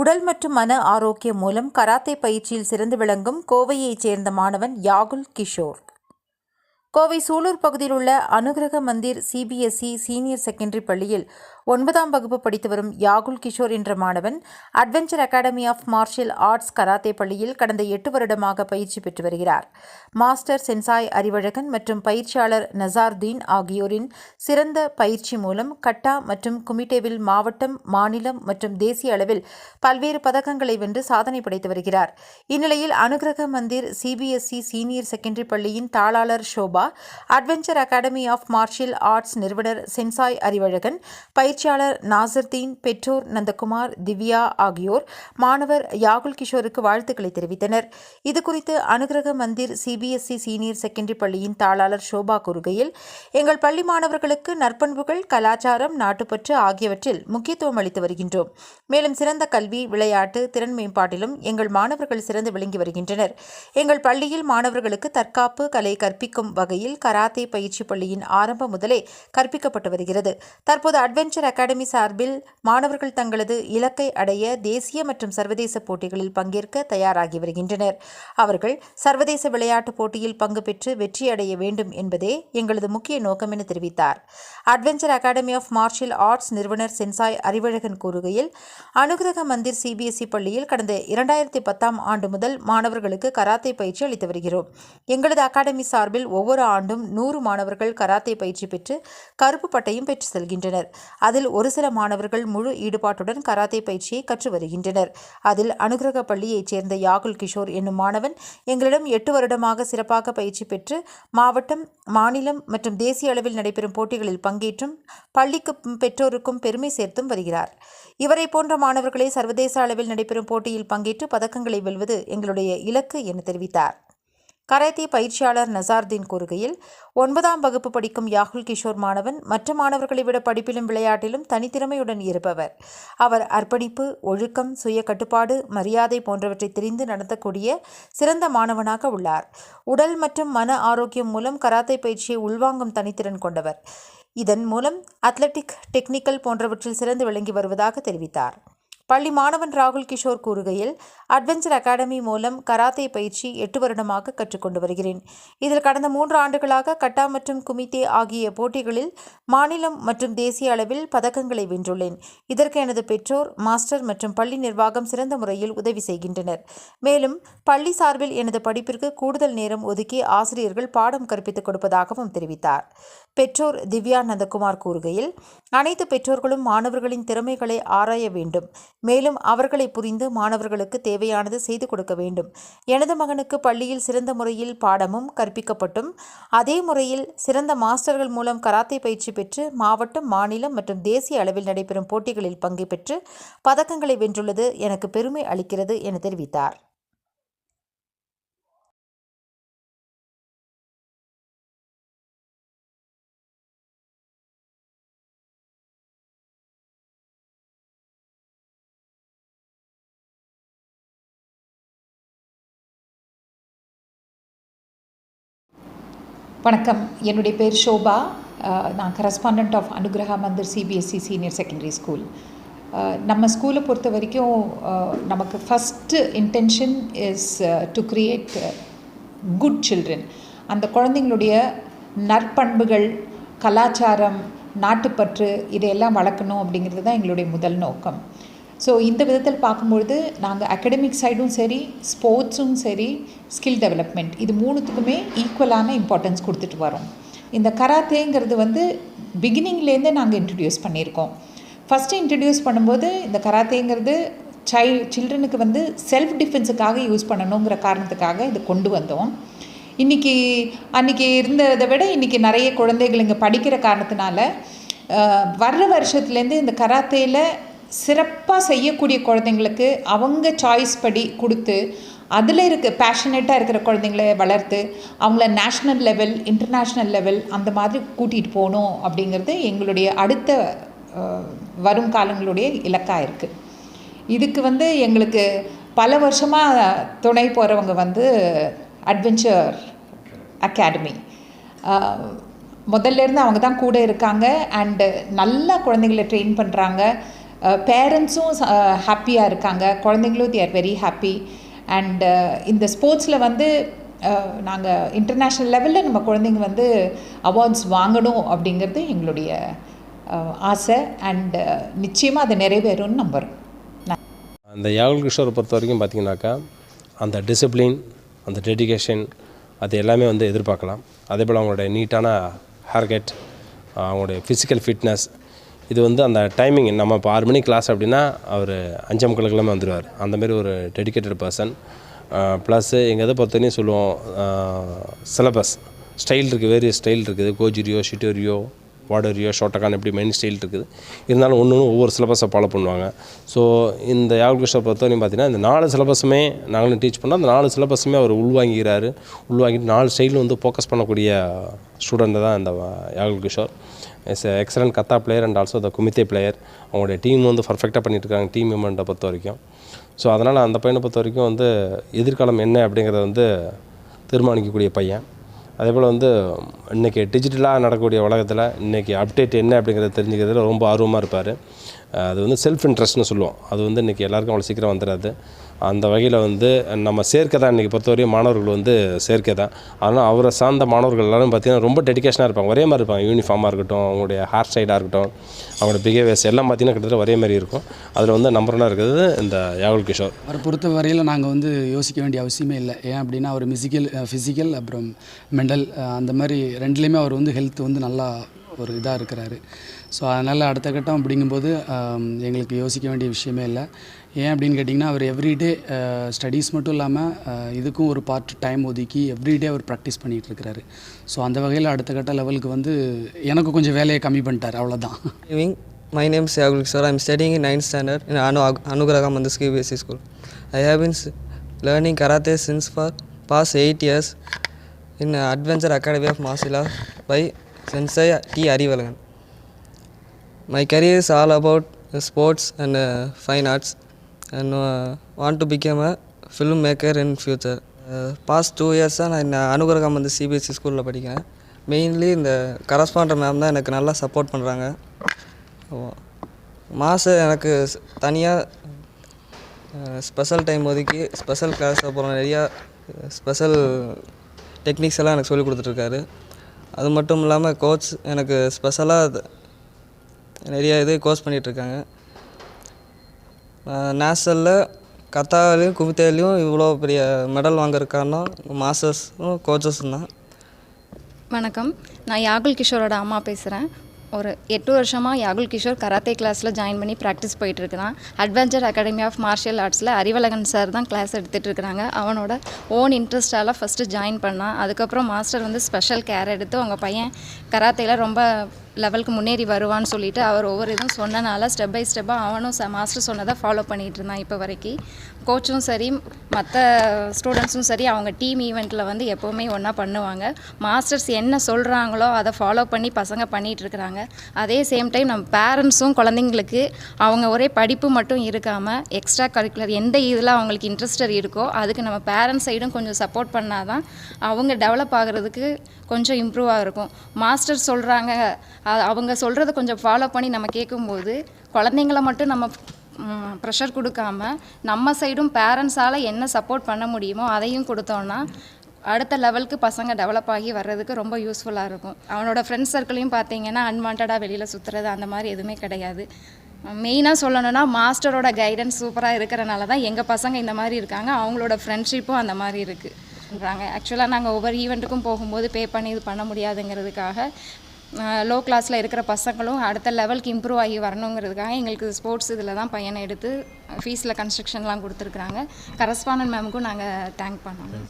உடல் மற்றும் மன ஆரோக்கியம் மூலம் கராத்தே பயிற்சியில் சிறந்து விளங்கும் கோவையைச் சேர்ந்த மாணவன் யாகுல் கிஷோர். கோவை சூலூர் பகுதியில் உள்ள அனுகிரக மந்திர் சிபிஎஸ்இ சீனியர் செகண்டரி பள்ளியில் ஒன்பதாம் வகுப்பு படித்து வரும் யாகுல் கிஷோர் என்ற மாணவன் adventure academy of martial arts karate பள்ளியில் கடந்த எட்டு வருடமாக பயிற்சி பெற்று வருகிறார். மாஸ்டர் சென்சாய் அறிவழகன் மற்றும் பயிற்சியாளர் நசார்தீன் ஆகியோரின் சிறந்த பயிற்சி மூலம் கட்டா மற்றும் குமிட்டேவில் மாவட்டம் மாநிலம் மற்றும் தேசிய அளவில் பல்வேறு பதக்கங்களை வென்று சாதனை படைத்து வருகிறார். இந்நிலையில் அனுகிரக மந்திர் சிபிஎஸ்இ சீனியர் செகண்டரி பள்ளியின் தாளாளர் Shobha adventure academy of martial arts நிறுவனர் சென்சாய் அறிவழகன் பயிற்சியாளர் நாசர்தீன் பெற்றோர் நந்தகுமார் திவ்யா ஆகியோர் மாணவர் யாகுல் கிஷோருக்கு வாழ்த்துக்களை தெரிவித்தனர். இதுகுறித்து அனுகிரக மந்திர் சிபிஎஸ்இ சீனியர் செகண்டரி பள்ளியின் தாளாளர் ஷோபா கூறுகையில் எங்கள் பள்ளி மாணவர்களுக்கு நற்பண்புகள் கலாச்சாரம் நாட்டுப்பற்று ஆகியவற்றில் முக்கியத்துவம் அளித்து வருகின்றோம். மேலும் சிறந்த கல்வி விளையாட்டு திறன் மேம்பாட்டிலும் எங்கள் மாணவர்கள் சிறந்து விளங்கி வருகின்றனர். எங்கள் பள்ளியில் மாணவர்களுக்கு தற்காப்பு கலை கற்பிக்கும் வகையில் கராத்தே பயிற்சி பள்ளியின் ஆரம்பம் முதலே கற்பிக்கப்பட்டு வருகிறது. தற்போது அட்வென்ச்சர் அகாடமி சார்பில் மாணவர்கள் தங்களது இலக்கை அடைய தேசிய மற்றும் சர்வதேச போட்டிகளில் பங்கேற்க தயாராகி வருகின்றனர். அவர்கள் சர்வதேச விளையாட்டுப் போட்டியில் பங்கு பெற்று வெற்றி அடைய வேண்டும் என்பதே எங்களது முக்கிய நோக்கம் என தெரிவித்தார். Adventure academy of martial arts நிறுவனர் சென்சாய் அறிவழகன் கூறுகையில் அனுகிரக மந்திர் சிபிஎஸ்இ பள்ளியில் கடந்த இரண்டாயிரத்தி பத்தாம் ஆண்டு முதல் மாணவர்களுக்கு கராத்தே பயிற்சி அளித்து வருகிறோம். எங்களது அகாடமி சார்பில் ஒவ்வொரு ஆண்டும் நூறு மாணவர்கள் கராத்தே பயிற்சி பெற்று கருப்பு பட்டையும் பெற்று செல்கின்றனர். அதில் ஒரு சில மாணவர்கள் முழு ஈடுபாட்டுடன் கராத்தே பயிற்சியை கற்று வருகின்றனர். அதில் அனுகிரக பள்ளியைச் சேர்ந்த யாகுல் கிஷோர் என்னும் மாணவன் எங்களிடம் எட்டு வருடமாக சிறப்பாக பயிற்சி பெற்று மாவட்டம் மாநிலம் மற்றும் தேசிய அளவில் நடைபெறும் போட்டிகளில் பங்கேற்றும் பள்ளிக்கு பெற்றோருக்கும் பெருமை சேர்த்தும் வருகிறார். இவரை போன்ற மாணவர்களை சர்வதேச அளவில் நடைபெறும் போட்டியில் பங்கேற்று பதக்கங்களை வெல்வது எங்களுடைய இலக்கு என தெரிவித்தார். கராத்தே பயிற்சியாளர் நசார்தீன் கூறுகையில் ஒன்பதாம் வகுப்பு படிக்கும் யாகுல் கிஷோர் மாணவன் மற்ற மாணவர்களை விட படிப்பிலும் விளையாட்டிலும் தனித்திறமையுடன் இருப்பவர். அவர் அர்ப்பணிப்பு ஒழுக்கம் சுய கட்டுப்பாடு மரியாதை போன்றவற்றை தெரிந்து நடத்தக்கூடிய சிறந்த மாணவனாக உள்ளார். உடல் மற்றும் மன ஆரோக்கியம் மூலம் கராத்தே பயிற்சியை உள்வாங்கும் தனித்திறன் கொண்டவர். இதன் மூலம் அத்லட்டிக் டெக்னிக்கல் போன்றவற்றில் சிறந்து விளங்கி வருவதாக தெரிவித்தார். பள்ளி மாணவன் ராகுல் கிஷோர் கூறுகையில் அட்வென்ச்சர் அகாடமி மூலம் கராத்தே பயிற்சி எட்டு வருடமாக கற்றுக்கொண்டு வருகிறேன். இதில் கடந்த மூன்று ஆண்டுகளாக கட்டா மற்றும் குமித்தே ஆகிய போட்டிகளில் மாநிலம் மற்றும் தேசிய அளவில் பதக்கங்களை வென்றுள்ளேன். இதற்கு எனது பெற்றோர் மாஸ்டர் மற்றும் பள்ளி நிர்வாகம் சிறந்த முறையில் உதவி செய்கின்றனர். மேலும் பள்ளி சார்பில் எனது படிப்பிற்கு கூடுதல் நேரம் ஒதுக்கி ஆசிரியர்கள் பாடம் கற்பித்துக் கொடுப்பதாகவும் தெரிவித்தார். பெற்றோர் திவ்யா நந்தகுமார் கூறுகையில் அனைத்து பெற்றோர்களும் மாணவர்களின் திறமைகளை ஆராய வேண்டும். மேலும் அவர்களை புரிந்து மாணவர்களுக்கு தேவையானது செய்து கொடுக்க வேண்டும். எனது மகனுக்கு பள்ளியில் சிறந்த முறையில் பாடமும் கற்பிக்கப்பட்டும். அதே முறையில் சிறந்த மாஸ்டர்கள் மூலம் கராத்தே பயிற்சி பெற்று மாவட்டம் மாநிலம் மற்றும் தேசிய அளவில் நடைபெறும் போட்டிகளில் பங்கு பெற்று பதக்கங்களை வென்றுள்ளது எனக்கு பெருமை அளிக்கிறது என தெரிவித்தார். வணக்கம். என்னுடைய பேர் ஷோபா. நான் correspondent of Anugraha Mandir CBSE senior secondary school நம்ம ஸ்கூலை பொறுத்த வரைக்கும் நமக்கு first intention is to create good children அந்த குழந்தைங்களுடைய நற்பண்புகள் கலாச்சாரம் நாட்டுப்பற்று இதையெல்லாம் வளர்க்கணும் அப்படிங்கிறது தான் எங்களுடைய முதல் நோக்கம். ஸோ இந்த விதத்தில் பார்க்கும்பொழுது நாங்கள் அகடமிக் சைடும் சரி ஸ்போர்ட்ஸும் சரி ஸ்கில் டெவலப்மெண்ட் இது மூணுத்துக்குமே ஈக்குவலான இம்பார்ட்டன்ஸ் கொடுத்துட்டு வரோம். இந்த கராத்தேங்கிறது வந்து பிகினிங்லேருந்தே நாங்கள் இன்ட்ரடியூஸ் பண்ணியிருக்கோம். ஃபஸ்ட்டு இன்ட்ரடியூஸ் பண்ணும்போது இந்த கராத்தேங்கிறது சை சில்ட்ரனுக்கு வந்து செல்ஃப் டிஃபென்ஸுக்காக யூஸ் பண்ணணுங்கிற காரணத்துக்காக இது கொண்டு வந்தோம். இன்றைக்கி அன்றைக்கி இருந்ததை விட இன்றைக்கி நிறைய குழந்தைகள் இங்கே படிக்கிற காரணத்தினால வர்ற வருஷத்துலேருந்து இந்த கராத்தேயில் சிறப்பாக செய்யக்கூடிய குழந்தைங்களுக்கு அவங்க சாய்ஸ் படி கொடுத்து அதில் இருக்க பேஷனேட்டாக இருக்கிற குழந்தைங்கள வளர்த்து அவங்கள நேஷ்னல் லெவல் இன்டர்நேஷ்னல் லெவல் அந்த மாதிரி கூட்டிகிட்டு போகணும் அப்படிங்கிறது எங்களுடைய அடுத்த வரும் காலங்களுடைய இலக்காக இருக்குது இதுக்கு வந்து எங்களுக்கு பல வருஷமாக துணை போகிறவங்க வந்து அட்வென்ச்சர் அகாடமி முதல்ல இருந்து அவங்க தான் கூட இருக்காங்க. அண்டு நல்லா குழந்தைங்களை ட்ரெயின் பண்ணுறாங்க Uh, பேரண்ட்ஸும் ஹாப்பியாக uh, இருக்காங்க. குழந்தைங்களும் they are very happy and இந்த ஸ்போர்ட்ஸில் வந்து நாங்கள் இன்டர்நேஷ்னல் லெவலில் நம்ம குழந்தைங்க வந்து அவார்ட்ஸ் வாங்கணும் அப்படிங்கிறது எங்களுடைய uh, ஆசை. அண்டு நிச்சயமாக அது நிறைவேறும்னு நம்புகிறோம் அந்த யாகுல் கிஷோரை பொறுத்த வரைக்கும் பார்த்தீங்கன்னாக்கா அந்த டிசிப்ளின் அந்த டெடிகேஷன் அது எல்லாமே வந்து எதிர்பார்க்கலாம். அதே போல் அவங்களுடைய நீட்டான ஹார்கெட் அவங்களுடைய ஃபிசிக்கல் ஃபிட்னஸ் இது வந்து அந்த டைமிங் நம்ம இப்போ ஆறு மணிக்கு கிளாஸ் அப்படின்னா அவர் அஞ்சே முக்காலுக்கெல்லாமே வந்துடுவார் அந்தமாரி ஒரு டெடிகேட்டட் பர்சன் ப்ளஸ்ஸு எங்கள் இதை பொறுத்தவரையும் சொல்லுவோம் சிலபஸ் ஸ்டைல் இருக்குது வேறு ஸ்டைல் இருக்குது. கோஜிரியோ ஷிட்டோரியோ வாடரியோ ஷோட்டக்கான் எப்படி மெயின் ஸ்டைல் இருக்குது. இருந்தாலும் ஒன்று ஒன்று ஒவ்வொரு சிலபஸை ஃபாலோ பண்ணுவாங்க. ஸோ இந்த யாகுல் கிருஷ்ணர் பொறுத்தவரையும் பார்த்தீங்கன்னா இந்த நாலு சிலபஸுமே நாங்களும் டீச் பண்ணோம். அந்த நாலு சிலபஸுமே அவர் உள்வாங்கிறாரு உள்வாங்கிட்டு நாலு ஸ்டைலும் வந்து ஃபோக்கஸ் பண்ணக்கூடிய ஸ்டூடெண்ட்டு தான் இந்த Yagul Kishore is excellent kata player and also the kumite player அவங்களுடைய டீம் வந்து பர்ஃபெக்டாக பண்ணிட்டு இருக்காங்க டீம் மூமெண்ட்டை பொறுத்த வரைக்கும் ஸோ அதனால் அந்த பையனை பொறுத்த வரைக்கும் வந்து எதிர்காலம் என்ன அப்படிங்கிறத வந்து தீர்மானிக்கக்கூடிய பையன். அதே போல் வந்து இன்றைக்கி டிஜிட்டலாக நடக்கக்கூடிய உலகத்தில் இன்றைக்கி அப்டேட் என்ன அப்படிங்கிறத தெரிஞ்சுக்கிறதுல ரொம்ப ஆர்வமாக இருப்பார். அது வந்து செல்ஃப் இன்ட்ரெஸ்ட்னு சொல்லுவோம். அது வந்து இன்றைக்கி எல்லாருக்கும் அவ்வளோ சீக்கிரம் வந்துடாது அந்த வகையில் வந்து நம்ம சேர்க்கை தான் இன்றைக்கி பொறுத்தவரையும் மாணவர்கள் வந்து சேர்க்கை தான் ஆனால் அவரை சார்ந்த மாணவர்கள் எல்லாரும் பார்த்திங்கன்னா ரொம்ப டெடிகேஷனாக இருப்பாங்க. ஒரே மாதிரி இருப்பாங்க. யூனிஃபார்மாக இருக்கட்டும் அவங்களுடைய ஹேர் ஸ்டைலாக இருக்கட்டும் அவங்களோட பிஹேவியர்ஸ் எல்லாம் பார்த்திங்கன்னா கிட்டத்தட்ட ஒரே மாதிரி இருக்கும். அதில் வந்து நம்பர் ஒன்னாக இருக்கிறது இந்த யாகுல் கிஷோர். அவரை பொறுத்த வரையில் நாங்கள் வந்து யோசிக்க வேண்டிய அவசியமே இல்லை. ஏன் அப்படின்னா அவர் மிசிக்கல் ஃபிசிக்கல் அப்புறம் மெண்டல் அந்த மாதிரி ரெண்டுலேயுமே அவர் வந்து ஹெல்த் வந்து நல்லா ஒரு இதாக இருக்கிறாரு. ஸோ அதனால் அடுத்த கட்டம் அப்படிங்கும்போது எங்களுக்கு யோசிக்க வேண்டிய விஷயமே இல்லை. ஏன் அப்படின்னு கேட்டிங்கன்னா அவர் எவ்ரிடே ஸ்டடீஸ் மட்டும் இல்லாமல் இதுக்கும் ஒரு பார்ட் டைம் ஒதுக்கி எவ்ரிடே அவர் ப்ராக்டிஸ் பண்ணிகிட்டு இருக்கிறாரு. ஸோ அந்த வகையில் அடுத்த கட்ட லெவலுக்கு வந்து எனக்கு கொஞ்சம் வேலையை கம்மி பண்ணிட்டார். அவ்வளோதான் evening. My name is Yagul sir. I'm studying in 9th standard Anu Anu Anugraha Mandas school I I have learning karate since for past eight years 8 years in uh, Adventure Academy of Martial Arts by Sensei T. Arivalagan. My career is all about sports sports and uh, fine arts and uh, want to become a filmmaker in future. Uh, two இயர்ஸாக நான் இந்த அனுகிரகம் வந்து CBSE ஸ்கூலில் படிக்கிறேன் mainly இந்த correspondent ma'am தான் எனக்கு நல்லா சப்போர்ட் பண்ணுறாங்க மாதம் எனக்கு தனியாக ஸ்பெஷல் டைம் ஒதுக்கி ஸ்பெஷல் கிளாஸ் அப்புறம் நிறையா ஸ்பெஷல் டெக்னிக்ஸ் எல்லாம் எனக்கு சொல்லிக் கொடுத்துட்ருக்காரு அது மட்டும் இல்லாமல் கோச் எனக்கு ஸ்பெஷலாக நிறைய இது கோச் பண்ணிகிட்ருக்காங்க நேஷனலில் கத்தாவிலையும் குமித்தேலையும் இவ்வளோ பெரிய மெடல் வாங்குற காரணம் மாஸ்டர்ஸும் கோச்சஸும் தான். வணக்கம். நான் யாகுல் கிஷோரோட அம்மா பேசுகிறேன் ஒரு எட்டு வருஷமாக யாகுல் கிஷோர் கராத்தே கிளாஸில் ஜாயின் பண்ணி ப்ராக்டிஸ் போயிட்டுருக்கிறான். அட்வென்ச்சர் அகாடமி ஆஃப் மார்ஷியல் ஆர்ட்ஸில் அறிவழகன் சார் தான் கிளாஸ் எடுத்துகிட்டு இருக்கிறாங்க அவனோட ஓன் இன்ட்ரெஸ்டால் ஃபஸ்ட்டு ஜாயின் பண்ணான். அதுக்கப்புறம் மாஸ்டர் வந்து ஸ்பெஷல் கேர் எடுத்து அவங்க பையன் கராத்தேயில் ரொம்ப லெவலுக்கு முன்னேறி வருவான்னு சொல்லிட்டு அவர் ஒவ்வொரு இதுவும் சொன்னனால ஸ்டெப் பை ஸ்டெப்பாக அவனும் ச மாஸ்டர் சொன்னதை ஃபாலோ பண்ணிகிட்டு இருந்தான் இப்போ வரைக்கும். கோச்சும் சரி மற்ற ஸ்டூடெண்ட்ஸும் சரி அவங்க டீம் ஈவெண்ட்டில் வந்து எப்போவுமே ஒன்றா பண்ணுவாங்க. மாஸ்டர்ஸ் என்ன சொல்கிறாங்களோ அதை ஃபாலோ பண்ணி பசங்க பண்ணிகிட்டு இருக்கிறாங்க. அதே சேம் டைம் நம்ம பேரண்ட்ஸும் குழந்தைங்களுக்கு அவங்க ஒரே படிப்பு மட்டும் இருக்காமல் எக்ஸ்ட்ரா கரிக்குலர் எந்த இதில் அவங்களுக்கு இன்ட்ரெஸ்டர் இருக்கோ அதுக்கு நம்ம பேரண்ட்ஸ் சைடும் கொஞ்சம் சப்போர்ட் பண்ணால் தான் அவங்க டெவலப் ஆகிறதுக்கு கொஞ்சம் இம்ப்ரூவாக இருக்கும். மாஸ்டர் சொல்கிறாங்க அவங்க சொல்கிறத கொஞ்சம் ஃபாலோ பண்ணி நம்ம கேட்கும்போது குழந்தைங்கள மட்டும் நம்ம ப்ரெஷர் கொடுக்காம நம்ம சைடும் பேரண்ட்ஸால் என்ன சப்போர்ட் பண்ண முடியுமோ அதையும் கொடுத்தோன்னா அடுத்த லெவலுக்கு பசங்க டெவலப் ஆகி வர்றதுக்கு ரொம்ப யூஸ்ஃபுல்லாக இருக்கும். அவனோட ஃப்ரெண்ட்ஸ் சர்க்கிளையும் பார்த்தீங்கன்னா அன்வான்டாக வெளியில் சுற்றுறது அந்த மாதிரி எதுவுமே கிடையாது. மெயினாக சொல்லணும்னா மாஸ்டரோட கைடன்ஸ் சூப்பராக இருக்கிறனால தான் எங்கள் பசங்க இந்த மாதிரி இருக்காங்க அவங்களோட ஃப்ரெண்ட்ஷிப்பும் அந்த மாதிரி இருக்குன்றாங்க ஆக்சுவலாக நாங்கள் ஒவ்வொரு ஈவெண்ட்டுக்கும் போகும்போது பே பண்ணி இது பண்ண முடியாதுங்கிறதுக்காக லோ கிளாஸில் இருக்கிற பசங்களும் அடுத்த லெவலுக்கு இம்ப்ரூவ் ஆகி வரணுங்கிறதுக்காக எங்களுக்கு ஸ்போர்ட்ஸ் இதில் தான் பையனை எடுத்து ஃபீஸில் கன்ஸ்ட்ரக்ஷன்லாம் கொடுத்துருக்குறாங்க. கரஸ்பாண்டன்ட் மேமுக்கும் நாங்கள் தேங்க் பண்ணோம்.